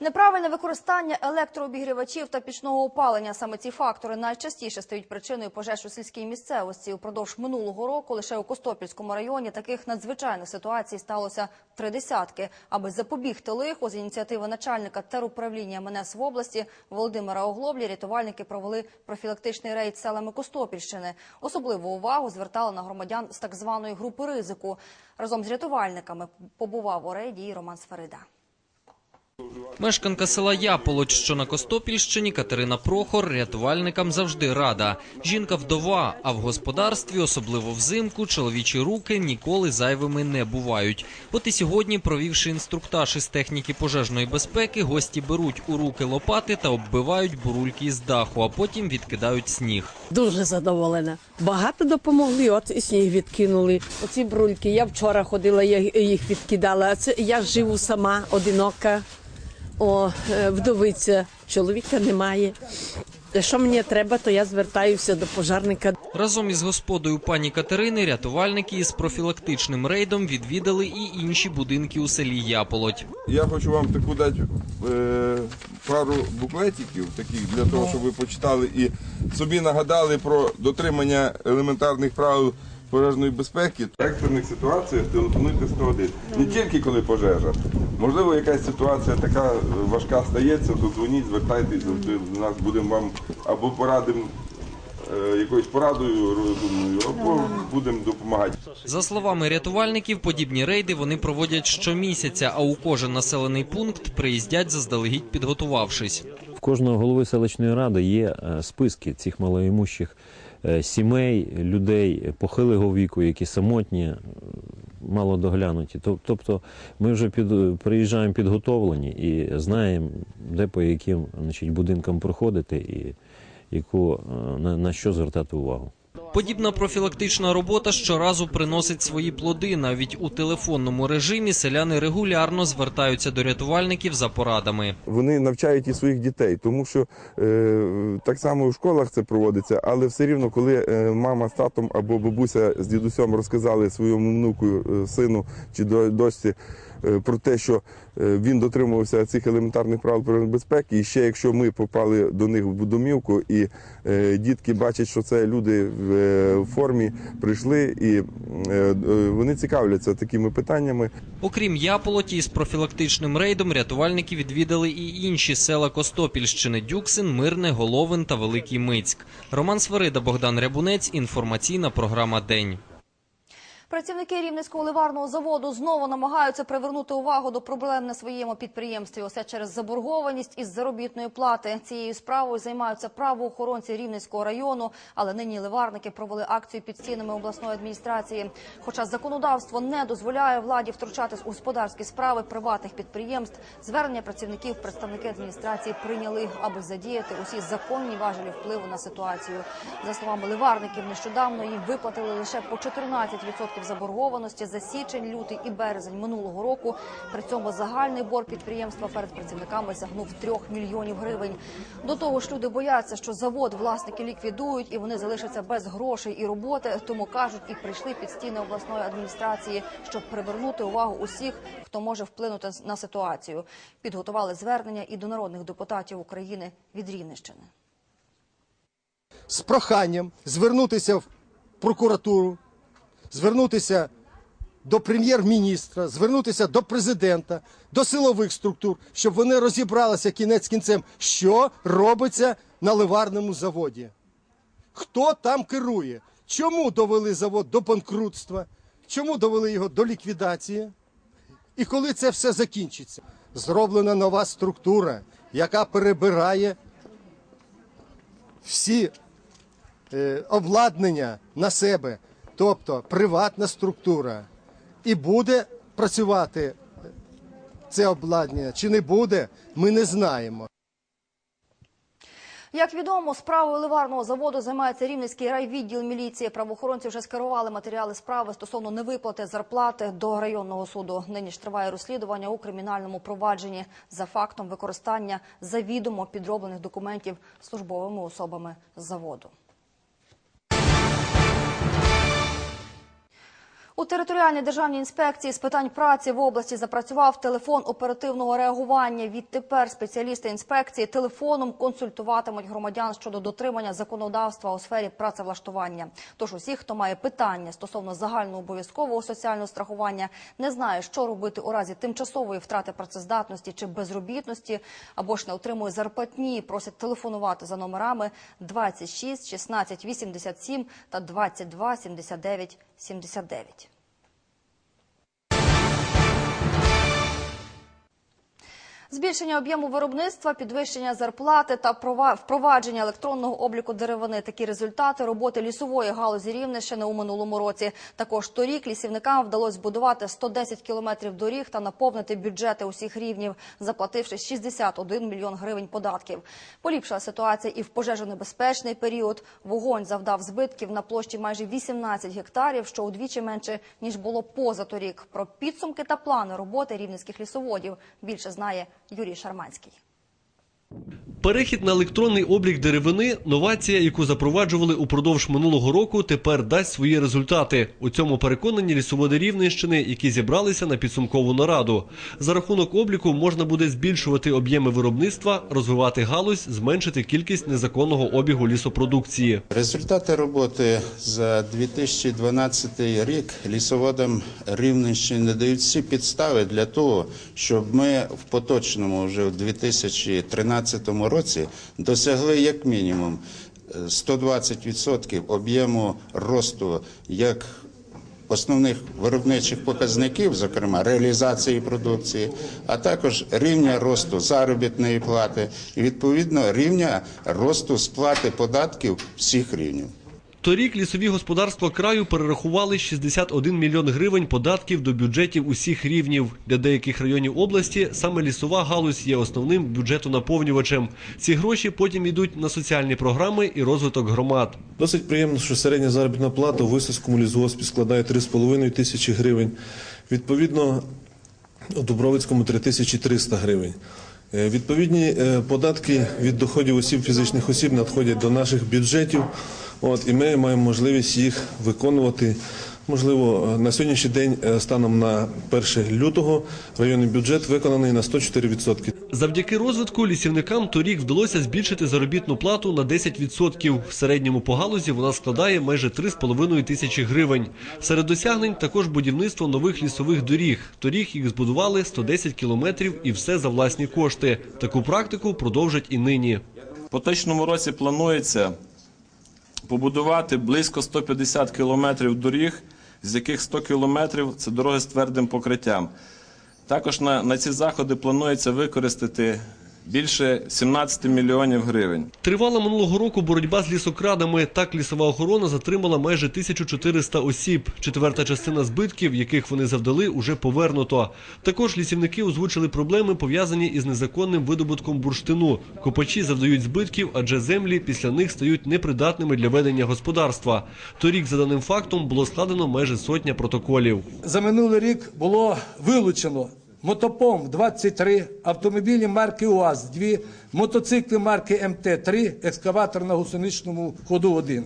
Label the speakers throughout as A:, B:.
A: Неправильне використання електрообігрівачів та пічного опалення саме ці фактори найчастіше стають причиною пожеж у сільській місцевості. Упродовж минулого року лише у Костопільському районі таких надзвичайних ситуацій сталося три десятки. Аби запобігти лиху з ініціативи начальника теруправління МНС в області Володимира Оглоблі, рятувальники провели профілактичний рейд селами Костопільщини. Особливу увагу звертали на громадян з так званої групи ризику. Разом з рятувальниками побував у рейді і Роман Сферида.
B: Мешканка села Яполоч, що на Костопільщині, Катерина Прохор, рятувальникам завжди рада. Жінка вдова, а в господарстві, особливо взимку, чоловічі руки ніколи зайвими не бувають. От і сьогодні, провівши інструктаж із техніки пожежної безпеки, гості беруть у руки лопати та оббивають бурульки з даху, а потім відкидають сніг.
C: Дуже задоволена. Багато допомогли. От і сніг відкинули. Оці брульки. Я вчора ходила, я їх відкидала. Це я живу сама, одинока. О, е, вдовиця, чоловіка немає. Що мені треба, то я звертаюся до пожарника.
B: Разом із господою пані Катерини рятувальники із профілактичним рейдом відвідали і інші будинки у селі Яполоть.
D: Я хочу вам таку дати е, пару буклетиків, таких для того, щоб ви почитали і собі нагадали про дотримання елементарних правил пожежної безпеки. В екстрених ситуаціях телефонуйте 101. Не тільки коли пожежа. Можливо, якась ситуація така важка стається, то дзвоніть, звертайтесь, завжди до нас будемо вам або порадимо е, якоюсь порадою розумною, або будемо допомагати.
B: За словами рятувальників, подібні рейди вони проводять щомісяця, а у кожен населений пункт приїздять заздалегідь підготувавшись.
E: В кожного голови селищної ради є е, списки цих малоімущих е, сімей, людей похилого віку, які самотні, малодоглянуті. Тоб- Тобто ми вже під, приїжджаємо підготовлені і знаємо, де по яким значить, будинкам проходити і яку, е, на, на що звертати увагу.
B: Подібна профілактична робота щоразу приносить свої плоди. Навіть у телефонному режимі селяни регулярно звертаються до рятувальників за порадами.
D: вони навчають і своїх дітей, тому що е, так само у школах це проводиться, але все рівно, коли е, мама з татом або бабуся з дідусем розказали своєму внуку, е, сину чи до- дочці про те, що е, він дотримувався цих елементарних правил безпеки, і ще якщо ми попали до них в домівку, і е, дітки бачать, що це люди в е, формі прийшли, і е, е, вони цікавляться такими питаннями.
B: Окрім Яполоті, із профілактичним рейдом рятувальники відвідали і інші села Костопільщини – Дюксин, Мирне, Головин та Великий Мицьк. Роман Свирида, Богдан Рябунець. Інформаційна програма «День».
A: Працівники Рівненського ливарного заводу знову намагаються привернути увагу до проблем на своєму підприємстві. Усе через заборгованість із заробітної плати. Цією справою займаються правоохоронці Рівненського району, але нині ливарники провели акцію під стінами обласної адміністрації. Хоча законодавство не дозволяє владі втручатись у господарські справи приватних підприємств, звернення працівників представники адміністрації прийняли, аби задіяти усі законні важелі впливу на ситуацію. За словами ливарників, нещодавно їм виплатили лише по 14% заборгованості за січень, лютий і березень минулого року. При цьому загальний борг підприємства перед працівниками сягнув 3 мільйонів гривень. До того ж, люди бояться, що завод власники ліквідують і вони залишаться без грошей і роботи. Тому кажуть, і прийшли під стіни обласної адміністрації, щоб привернути увагу усіх, хто може вплинути на ситуацію. Підготували звернення і до народних депутатів України від Рівненщини.
F: з проханням звернутися в прокуратуру, звернутися до прем'єр-міністра, звернутися до президента, до силових структур, щоб вони розібралися кінець кінцем, що робиться на ливарному заводі. Хто там керує? Чому довели завод до банкрутства? Чому довели його до ліквідації? І коли це все закінчиться? Зроблена нова структура, яка перебирає всі е, обладнання на себе, тобто приватна структура, і буде працювати це обладнання чи не буде, ми не знаємо.
A: Як відомо, справою ливарного заводу займається Рівненський райвідділ міліції. Правоохоронці вже скерували матеріали справи стосовно невиплати зарплати до районного суду. Нині ж триває розслідування у кримінальному провадженні за фактом використання завідомо підроблених документів службовими особами заводу. У територіальній державній інспекції з питань праці в області запрацював телефон оперативного реагування. Відтепер спеціалісти інспекції телефоном консультуватимуть громадян щодо дотримання законодавства у сфері працевлаштування. Тож усі, хто має питання стосовно загальнообов'язкового соціального страхування, не знає, що робити у разі тимчасової втрати працездатності чи безробітності, або ж не отримує зарплатні, просять телефонувати за номерами 26 16 87 та 22 79 79. Збільшення об'єму виробництва, підвищення зарплати та прова- впровадження електронного обліку деревини – такі результати роботи лісової галузі Рівненщини у минулому році. Також торік лісівникам вдалося збудувати 110 кілометрів доріг та наповнити бюджети усіх рівнів, заплативши 61 мільйон гривень податків. Поліпшила ситуація і в пожежонебезпечний період. Вогонь завдав збитків на площі майже 18 гектарів, що удвічі менше, ніж було позаторік. Про підсумки та плани роботи рівненських лісоводів більше знає Юрій Шарманський.
G: Перехід на електронний облік деревини – новація, яку запроваджували упродовж минулого року, тепер дасть свої результати. У цьому переконані лісоводи Рівненщини, які зібралися на підсумкову нараду. За рахунок обліку можна буде збільшувати об'єми виробництва, розвивати галузь, зменшити кількість незаконного обігу лісопродукції.
H: Результати роботи за 2012 рік лісоводам Рівненщини дають всі підстави для того, щоб ми в поточному вже в 2013 році досягли як мінімум е, 120% об'єму росту як основних виробничих показників, зокрема реалізації продукції, а також рівня росту заробітної плати і відповідно рівня росту сплати податків всіх рівнів.
G: Торік лісові господарства краю перерахували 61 мільйон гривень податків до бюджетів усіх рівнів. Для деяких районів області саме лісова галузь є основним бюджетонаповнювачем. Ці гроші потім йдуть на соціальні програми і розвиток громад.
I: Досить приємно, що середня заробітна плата у Висоцькому лісгоспі складає 3,5 тисячі гривень. Відповідно, у Дубровицькому 3300 гривень. Е, Відповідні е, податки від доходів осіб фізичних осіб надходять до наших бюджетів. От, і ми маємо можливість їх виконувати. Можливо, е, на сьогоднішній день е, станом на 1 лютого районний бюджет виконаний на 104%.
G: Завдяки розвитку лісівникам торік вдалося збільшити заробітну плату на 10%. В середньому по галузі вона складає майже 3,5 тисячі гривень. Серед досягнень також будівництво нових лісових доріг. Торік їх збудували 110 кілометрів і все за власні кошти. Таку практику продовжать і нині.
J: В поточному році планується побудувати близько 150 кілометрів доріг, з яких 100 кілометрів це дороги з твердим покриттям. Також на, на ці заходи планується використати більше 17 мільйонів гривень.
G: Тривала минулого року боротьба з лісокрадами. Так лісова охорона затримала майже 1400 осіб. Четверта частина збитків, яких вони завдали, уже повернуто. Також лісівники озвучили проблеми, пов'язані із незаконним видобутком бурштину. Копачі завдають збитків, адже землі після них стають непридатними для ведення господарства. Торік, за даним фактом, було складено майже сотня протоколів.
K: За минулий рік було вилучено мотопом 23, автомобілі марки УАЗ 2, мотоцикли марки МТ-3, екскаватор на гусеничному ходу 1.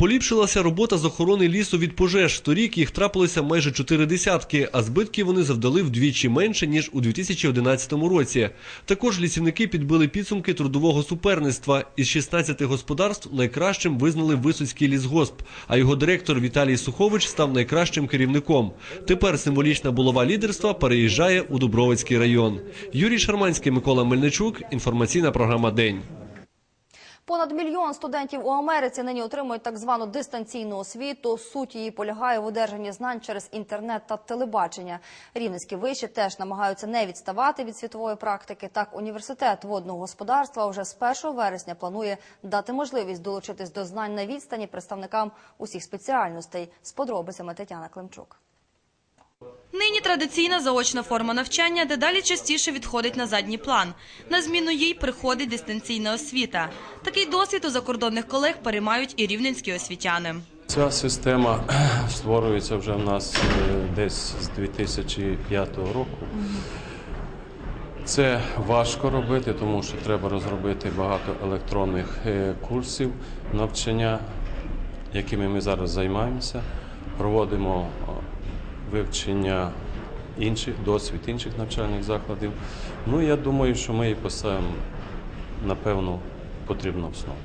G: Поліпшилася робота з охорони лісу від пожеж. Торік їх трапилося майже чотири десятки, а збитків вони завдали вдвічі менше, ніж у 2011 році. Також лісівники підбили підсумки трудового суперництва. Із 16 господарств найкращим визнали Висоцький лісгосп, а його директор Віталій Сухович став найкращим керівником. Тепер символічна булава лідерства переїжджає у Дубровицький район. Юрій Шарманський, Микола Мельничук. Інформаційна програма День.
A: Понад мільйон студентів у Америці нині отримують так звану дистанційну освіту. Суть її полягає в одержанні знань через інтернет та телебачення. Рівненські виші теж намагаються не відставати від світової практики. Так, університет водного господарства вже з 1 вересня планує дати можливість долучитись до знань на відстані представникам усіх спеціальностей. З подробицями Тетяна Климчук.
L: Нині традиційна заочна форма навчання дедалі частіше відходить на задній план. На зміну їй приходить дистанційна освіта. Такий досвід у закордонних колег переймають і рівненські освітяни.
M: Ця система створюється вже в нас е, десь з 2005 року. Це важко робити, тому що треба розробити багато електронних е, курсів навчання, якими ми зараз займаємося. Проводимо вивчення інших, досвід інших навчальних закладів. Ну, я думаю, що ми її поставимо на певну потрібну основу.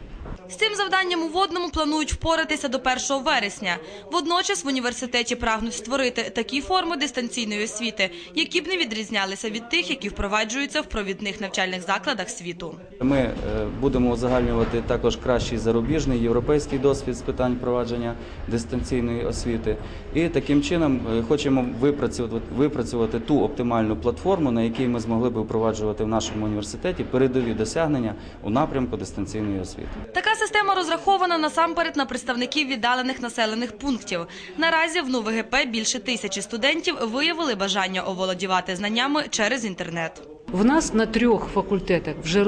L: З цим завданням у водному планують впоратися до 1 вересня. Водночас в університеті прагнуть створити такі форми дистанційної освіти, які б не відрізнялися від тих, які впроваджуються в провідних навчальних закладах світу.
N: Ми е, будемо узагальнювати також кращий зарубіжний європейський досвід з питань провадження дистанційної освіти. І таким чином е, хочемо випрацювати, випрацювати ту оптимальну платформу, на якій ми змогли би впроваджувати в нашому університеті передові досягнення у напрямку дистанційної освіти.
L: Така система розрахована насамперед на представників віддалених населених пунктів. Наразі в НУВГП більше тисячі студентів виявили бажання оволодівати знаннями через інтернет.
O: В нас на трьох факультетах вже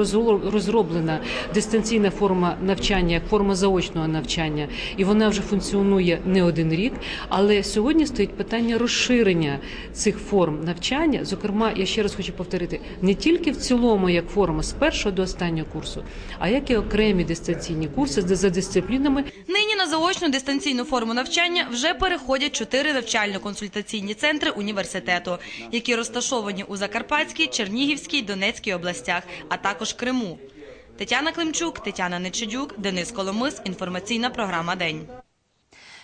O: розроблена дистанційна форма навчання, як форма заочного навчання, і вона вже функціонує не один рік. Але сьогодні стоїть питання розширення цих форм навчання. Зокрема, я ще раз хочу повторити, не тільки в цілому як форма з першого до останнього курсу, а як і окремі дистанційні курси за дисциплінами
L: Нині на заочну дистанційну форму навчання вже переходять чотири навчально-консультаційні центри університету, які розташовані у Закарпатській, Чернігівській, Донецькій областях, а також Криму. Тетяна Климчук, Тетяна Нечидюк, Денис Коломис. Інформаційна програма День.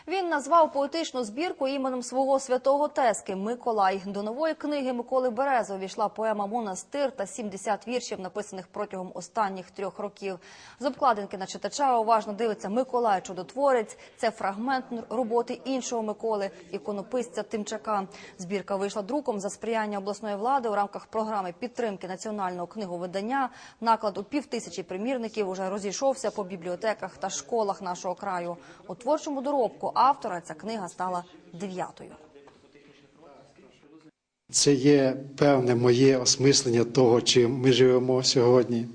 A: Він назвав поетичну збірку іменем свого святого тески Миколай. До нової книги Миколи Берези увійшла поема Монастир та 70 віршів, написаних протягом останніх трьох років. З обкладинки на читача уважно дивиться Миколай Чудотворець. Це фрагмент роботи іншого Миколи, іконописця Тимчака. Збірка вийшла друком за сприяння обласної влади у рамках програми підтримки національного книговидання. Наклад у півтисячі примірників уже розійшовся по бібліотеках та школах нашого краю. У творчому доробку автора ця книга стала дев'ятою.
P: Це є певне моє осмислення того, чим ми живемо сьогодні,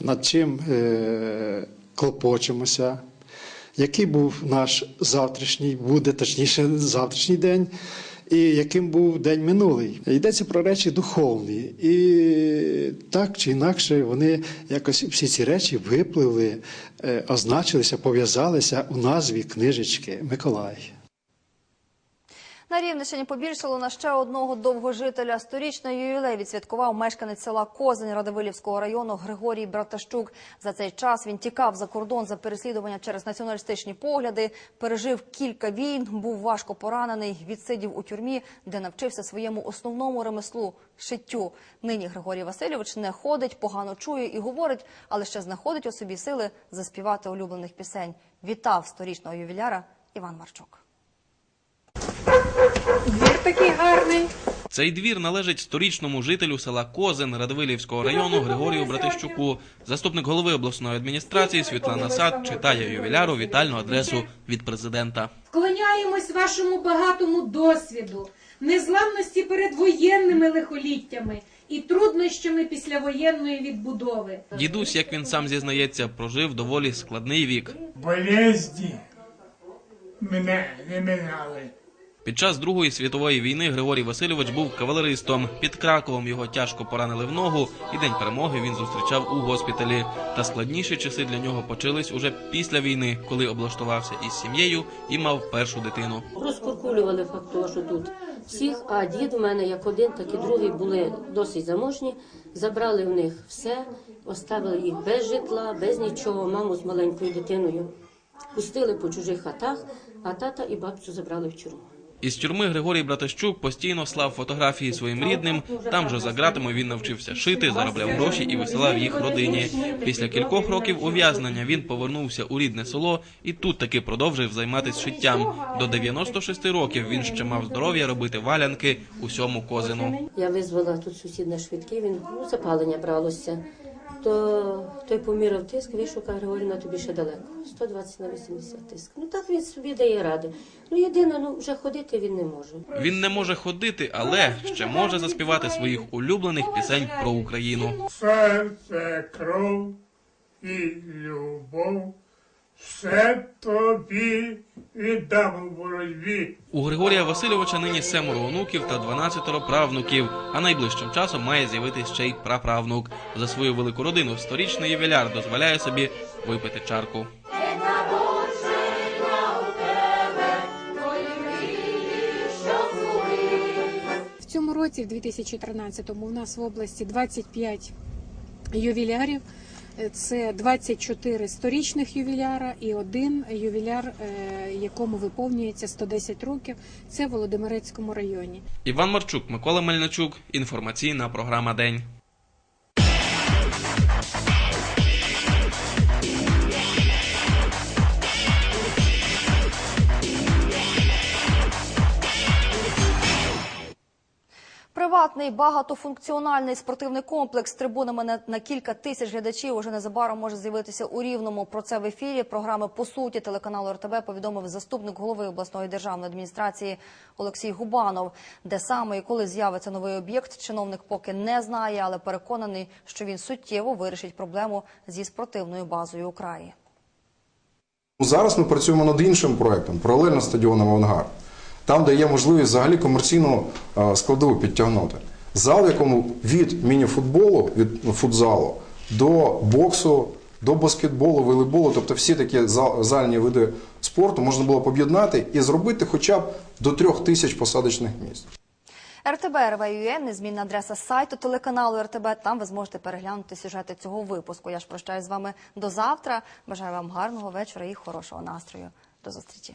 P: над чим е, клопочимося, який був наш завтрашній, буде точніше завтрашній день, і яким був день минулий. Йдеться про речі духовні. І так чи інакше вони якось всі ці речі випливли, е, означилися, пов'язалися у назві книжечки Миколай.
A: На Рівненщині побільшало на ще одного довгожителя. Сторічний ювілей відсвяткував мешканець села Козень Радивилівського району Григорій Братащук. За цей час він тікав за кордон за переслідування через націоналістичні погляди, пережив кілька війн, був важко поранений, відсидів у тюрмі, де навчився своєму основному ремеслу шиттю. Нині Григорій Васильович не ходить, погано чує і говорить, але ще знаходить у собі сили заспівати улюблених пісень. Вітав сторічного ювіляра Іван Марчук.
Q: Двір такий гарний.
R: Цей двір належить сторічному жителю села Козин Радивилівського району Григорію Братищуку. Заступник голови обласної адміністрації Світлана Сад читає ювіляру вітальну адресу від президента.
Q: Вклоняємось вашому багатому досвіду, незламності перед воєнними лихоліттями і труднощами післявоєнної відбудови.
R: Дідусь, як він сам зізнається, прожив доволі складний вік.
S: Болезні мене не минали.
R: Під час Другої світової війни Григорій Васильович був кавалеристом. Під Краковом його тяжко поранили в ногу, і день перемоги він зустрічав у госпіталі. Та складніші часи для нього почались уже після війни, коли облаштувався із сім'єю і мав першу дитину.
T: Розкуркулювали факт того, що тут всіх, а дід у мене як один, так і другий були досить заможні. Забрали в них все, оставили їх без житла, без нічого, маму з маленькою дитиною. Пустили по чужих хатах, а тата і бабцю забрали в тюрму.
R: Із тюрми Григорій Братащук постійно слав фотографії своїм рідним. Там же за ґратами він навчився шити, заробляв гроші і висилав їх родині. Після кількох років ув'язнення він повернувся у рідне село і тут таки продовжив займатися шиттям. До 96 років він ще мав здоров'я робити валянки усьому козину.
T: Я визвала тут сусід на швидкий, він запалення бралося. То той помірив тиск, вийшов, каже, Григорій, на тобі ще далеко. 120 на 80 тиск. Ну так він собі дає ради. Ну єдине, ну вже ходити він не може.
R: Він не може ходити, але ще може заспівати своїх улюблених пісень про Україну.
S: Серце, кров і любов. Все тобі віддам у боротьбі.
R: У Григорія Васильовича нині семеро онуків та 12 правнуків, а найближчим часом має з'явитись ще й праправнук. За свою велику родину сторічний ювіляр дозволяє собі випити чарку.
Q: Що році, в 2013-му, у нас в області 25 ювілярів. Це 24 сторічних ювіляра і один ювіляр, е, якому виповнюється 110 років. Це в Володимирецькому районі.
R: Іван Марчук, Микола Мельничук. Інформаційна програма День.
A: Приватний багатофункціональний спортивний комплекс з трибунами на, кілька тисяч глядачів уже незабаром може з'явитися у Рівному. Про це в ефірі програми по суті телеканалу РТБ повідомив заступник голови обласної державної адміністрації Олексій Губанов. Де саме і коли з'явиться новий об'єкт, чиновник поки не знає, але переконаний, що він суттєво вирішить проблему зі спортивною базою у.
U: Зараз ми працюємо над іншим проектом, паралельно стадіоном Авангард. Там, де є можливість взагалі комерційну е, складову підтягнути. Зал, в якому від мініфутболу, від футзалу до боксу, до баскетболу, волейболу, тобто всі такі зальні види спорту можна було об'єднати і зробити хоча б до трьох тисяч посадочних місць.
A: РТБ незмінна адреса сайту телеканалу РТБ. Там ви зможете переглянути сюжети цього випуску. Я ж прощаюсь з вами до завтра. Бажаю вам гарного вечора і хорошого настрою. До зустрічі.